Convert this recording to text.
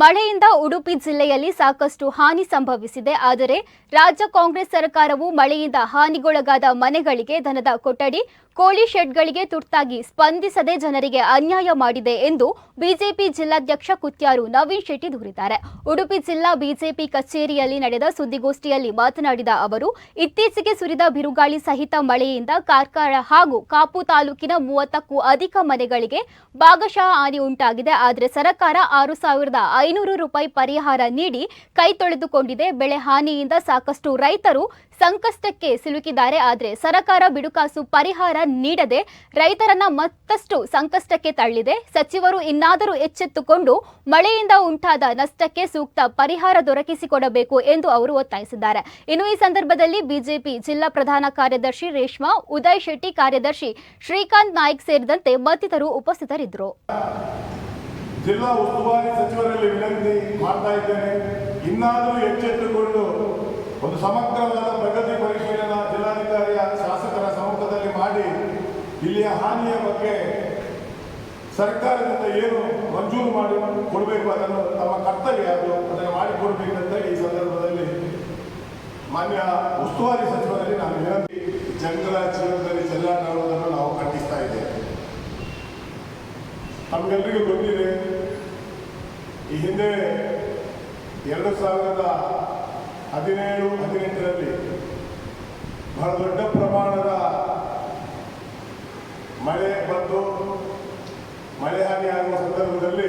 ಮಳೆಯಿಂದ ಉಡುಪಿ ಜಿಲ್ಲೆಯಲ್ಲಿ ಸಾಕಷ್ಟು ಹಾನಿ ಸಂಭವಿಸಿದೆ. ಆದರೆ ರಾಜ್ಯ ಕಾಂಗ್ರೆಸ್ ಸರ್ಕಾರವು ಮಳೆಯಿಂದ ಹಾನಿಗೊಳಗಾದ ಮನೆಗಳಿಗೆ ಧನದ ಕೊಠಡಿ ಕೋಳಿ ಶೆಡ್ಗಳಿಗೆ ತುರ್ತಾಗಿ ಸ್ಪಂದಿಸದೆ ಜನರಿಗೆ ಅನ್ಯಾಯ ಮಾಡಿದೆ ಎಂದು ಬಿಜೆಪಿ ಜಿಲ್ಲಾಧ್ಯಕ್ಷ ಕುತ್ಯಾರು ನವೀನ್ ಶೆಟ್ಟಿ ದೂರಿದ್ದಾರೆ. ಉಡುಪಿ ಜಿಲ್ಲಾ ಬಿಜೆಪಿ ಕಚೇರಿಯಲ್ಲಿ ನಡೆದ ಸುದ್ದಿಗೋಷ್ಠಿಯಲ್ಲಿ ಮಾತನಾಡಿದ ಅವರು, ಇತ್ತೀಚೆಗೆ ಸುರಿದ ಬಿರುಗಾಳಿ ಸಹಿತ ಮಳೆಯಿಂದ ಕಾರ್ಕಳ ಹಾಗೂ ಕಾಪು ತಾಲೂಕಿನ ಮೂವತ್ತಕ್ಕೂ ಅಧಿಕ ಮನೆಗಳಿಗೆ ಭಾಗಶಃ ಹಾನಿ ಉಂಟಾಗಿದೆ. ಆದರೆ ಸರ್ಕಾರ ಆರು ಸಾವಿರದ ಐನೂರು ರೂಪಾಯಿ ಪರಿಹಾರ ನೀಡಿ ಕೈ ತೊಳೆದುಕೊಂಡಿದೆ. ಬೆಳೆ ಹಾನಿಯಿಂದ ಸಾಕಷ್ಟು ರೈತರು ಸಂಕಷ್ಟಕ್ಕೆ ಸಿಲುಕಿದ್ದಾರೆ. ಆದರೆ ಸರಕಾರ ಬಿಡುಕಾಸು ಪರಿಹಾರ ನೀಡದೆ ರೈತರನ್ನ ಮತ್ತಷ್ಟು ಸಂಕಷ್ಟಕ್ಕೆ ತಳ್ಳಿದೆ. ಸಚಿವರು ಇನ್ನಾದರೂ ಎಚ್ಚೆತ್ತುಕೊಂಡು ಮಳೆಯಿಂದ ಉಂಟಾದ ನಷ್ಟಕ್ಕೆ ಸೂಕ್ತ ಪರಿಹಾರ ದೊರಕಿಸಿಕೊಡಬೇಕು ಎಂದು ಅವರು ಒತ್ತಾಯಿಸಿದ್ದಾರೆ. ಇನ್ನು ಈ ಸಂದರ್ಭದಲ್ಲಿ ಬಿಜೆಪಿ ಜಿಲ್ಲಾ ಪ್ರಧಾನ ಕಾರ್ಯದರ್ಶಿ ರೇಷ್ಮಾ, ಉದಯ್ ಶೆಟ್ಟಿ ಕಾರ್ಯದರ್ಶಿ ಶ್ರೀಕಾಂತ್ ನಾಯ್ಕ್ ಸೇರಿದಂತೆ ಮತ್ತಿತರರು ಉಪಸ್ಥಿತರಿದ್ದರು. ಜಿಲ್ಲಾ ಉಸ್ತುವಾರಿ ಸಚಿವರಲ್ಲಿ ವಿನಂತಿ ಮಾಡ್ತಾ ಇದ್ದೇನೆ. ಇನ್ನಾದರೂ ಎಚ್ಚೆತ್ತುಕೊಂಡು ಒಂದು ಸಮಗ್ರವಾದ ಇಲ್ಲಿಯ ಹಾನಿಯ ಬಗ್ಗೆ ಸರ್ಕಾರದಿಂದ ಏನು ಮಂಜೂರು ಮಾಡಿ ಕೊಡಬೇಕು ಅದನ್ನು ತಮ್ಮ ಕರ್ತವ್ಯ ಅದು, ಅದನ್ನು ಮಾಡಿಕೊಡ್ಬೇಕಂತ ಈ ಸಂದರ್ಭದಲ್ಲಿ ಮಾನ್ಯ ಉಸ್ತುವಾರಿ ಸಚಿವರಲ್ಲಿ ನಾನು ವಿನಂತಿ ಜನರ ಜೀವನದಲ್ಲಿ ಚೆಲ್ಲಾಟ ಆಡುವುದನ್ನು ನಾವು ಖಂಡಿಸ್ತಾ ಇದ್ದೇವೆ. ತಮಗೆಲ್ಲರಿಗೂ ಗೊತ್ತಿದೆ, ಈ ಹಿಂದೆ ಎರಡು ಸಾವಿರದ ಹದಿನೇಳು, ಹದಿನೆಂಟರಲ್ಲಿ ಬಹಳ ದೊಡ್ಡ ಮಳೆ ಬಂದು ಮಳೆ ಹಾನಿ ಆಗುವ ಸಂದರ್ಭದಲ್ಲಿ